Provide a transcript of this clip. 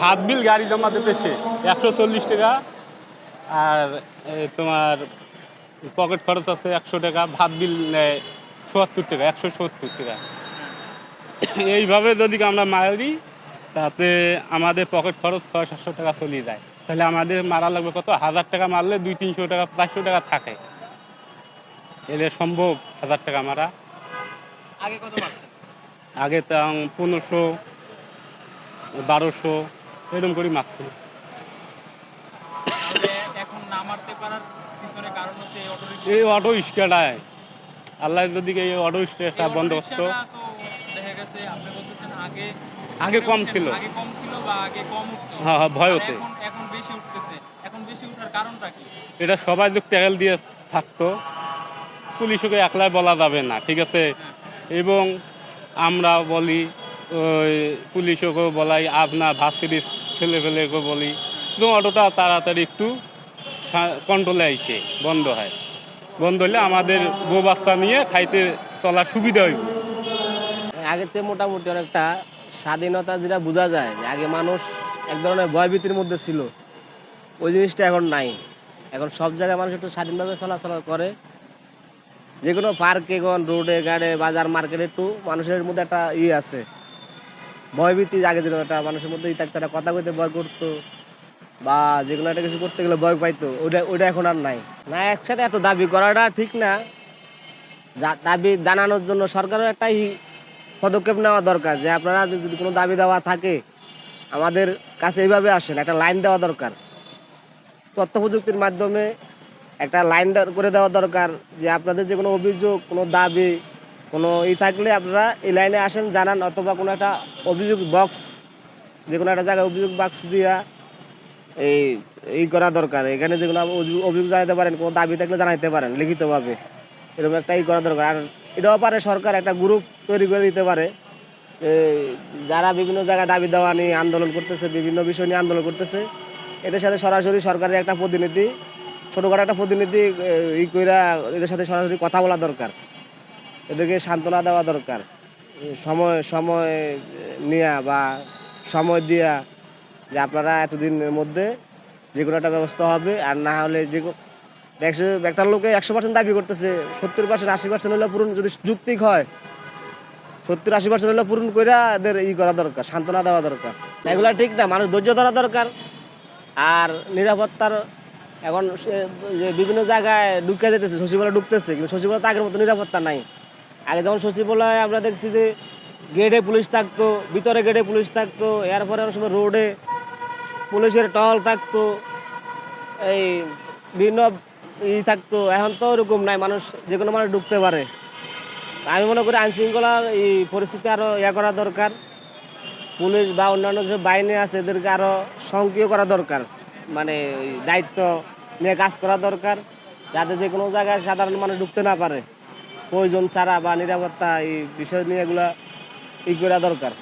ভাত বিল গাড়ি জমা দিতে শেষ। একশো চল্লিশ টাকা। আর তোমার পকেট খরচ আছে একশো টাকা ভাত বিল নেয় চুয়াত্তর টাকা একশো সত্তর টাকা। এইভাবে যদি আমরা মারি তাতে আমাদের পকেট খরচ ছয় সাতশো টাকা চলে যায়। তাহলে আমাদের মারা লাগবে কত? হাজার টাকা মারলে দুই তিনশো টাকা পাঁচশো টাকা থাকে। এলে সম্ভব হাজার টাকা মারা। আগে কত আগে তো পনেরোশো বারোশো। এরকম করে হচ্ছে এই অটো রিক্সাটায় আল্লাহ যদি এই অটো রিক্সাটা বন্ধ করতো। আগে কম ছিল। হ্যাঁ, হ্যাঁ, ভয় হতে। এটা সবাই যদি ট্যাগেল দিয়ে থাকতো পুলিশকে একলাই বলা যাবে না ঠিক আছে? এবং আমরা বলি ওই পুলিশকেও বলাই, আপনার ভার্সিটির ছেলে ফেলেকেও বলি তো অটোটা তাড়াতাড়ি একটু কন্ট্রোলে আইসে, বন্ধ হয়। বন্ধ হলে আমাদের বউ বাচ্চা নিয়ে খাইতে চলার সুবিধা হইব। আগেতে মোটামুটি অনেকটা স্বাধীনতা যেটা বোঝা যায় যে আগে মানুষ এক ধরনের ভয়ভীতির মধ্যে ছিল। ওই জিনিসটা এখন নাই। এখন সব জায়গায় মানুষ একটু স্বাধীনভাবে চলাচল করে। যে কোনো পার্কে কোন রোডে, গাড়ে, বাজার, মার্কেটে একটু মানুষের মধ্যে একটা ই আছে। ভয়ভীতি আগে যেরকম একটা মানুষের মধ্যে থাকতো একটা কথা কইতে ভয় করতো বা যে কোনো একটা কিছু করতে গেলে ভয় পাইতো, ওইটা ওইটা এখন আর নাই। না, একসাথে এত দাবি করাটা ঠিক না। দাবি জানানোর জন্য সরকারের একটা ই- পদক্ষেপ নেওয়া দরকার, যে আপনারা যদি কোনো দাবি দেওয়া থাকে, আমাদের কাছে এইভাবে আসেন, একটা লাইন দেওয়া দরকার। তথ্য প্রযুক্তির মাধ্যমে একটা লাইন করে দেওয়া দরকার যে আপনাদের যে কোনো অভিযোগ, কোনো দাবি কোনো ই থাকলে আপনারা এই লাইনে আসেন, জানান অথবা কোনো একটা অভিযোগ বক্স যে কোনো একটা জায়গায় অভিযোগ বাক্স দিয়া এই এই করা দরকার। এখানে যে কোনো অভিযোগ- অভিযোগ জানাতে পারেন, কোনো দাবি থাকলে জানাইতে পারেন লিখিতভাবে। এরকম একটা ই করা দরকার। আর এটাও পারে সরকার একটা গ্রুপ তৈরি করে দিতে পারে। যারা বিভিন্ন জায়গায় দাবি দেওয়া নিয়ে আন্দোলন করতেছে, বিভিন্ন বিষয় নিয়ে আন্দোলন করতেছে, এদের সাথে সরাসরি সরকারের একটা প্রতিনিধি, ছোটোখাটো একটা প্রতিনিধি ই কইরা এদের সাথে সরাসরি কথা বলা দরকার। এদেরকে সান্ত্বনা দেওয়া দরকার। সময় সময় নেওয়া বা সময় দিয়া যে আপনারা এতদিনের মধ্যে যে কোনো একটা ব্যবস্থা হবে আর না হলে যে একশো একটা লোকে একশো পার্সেন্ট দাবি করতেছে, সত্তর পার্সেন্ট আশি পার্সেন্ট হলে পূরণ যদি যুক্তিক হয়, সত্তর, আশি পার্সেন্ট হলে পূরণ করে এদের ই করা দরকার, সান্ত্বনা দেওয়া দরকার। এগুলা ঠিক না, মানুষ ধৈর্য ধরা দরকার। আর নিরাপত্তার এখন যে বিভিন্ন জায়গায় ঢুকে যেতেছে, সচিবালয় ঢুকতেছে, কিন্তু সচিবালয় তো আগের মতো নিরাপত্তা নাই। আগে যেমন সচিবালয় আমরা দেখছি যে গেটে পুলিশ থাকতো, ভিতরে গেটে পুলিশ থাকতো, এরপরে অনেক সময় রোডে পুলিশের টহল থাকতো, এই বিভিন্ন ই থাকতো। এখন তো ওরকম নাই, মানুষ যে কোনো মানুষ ঢুকতে পারে। আমি মনে করি আইন শৃঙ্খলার এই পরিস্থিতি আরও ইয়া করা দরকার। পুলিশ বা অন্যান্য যে বাহিনী আছে, এদেরকে আরও সক্রিয় করা দরকার। মানে দায়িত্ব নিয়ে কাজ করা দরকার, যাতে যে কোনো জায়গায় সাধারণ মানুষ ঢুকতে না পারে। প্রয়োজন ছাড়া বা নিরাপত্তা এই বিষয় নিয়ে এগুলা ই করা দরকার।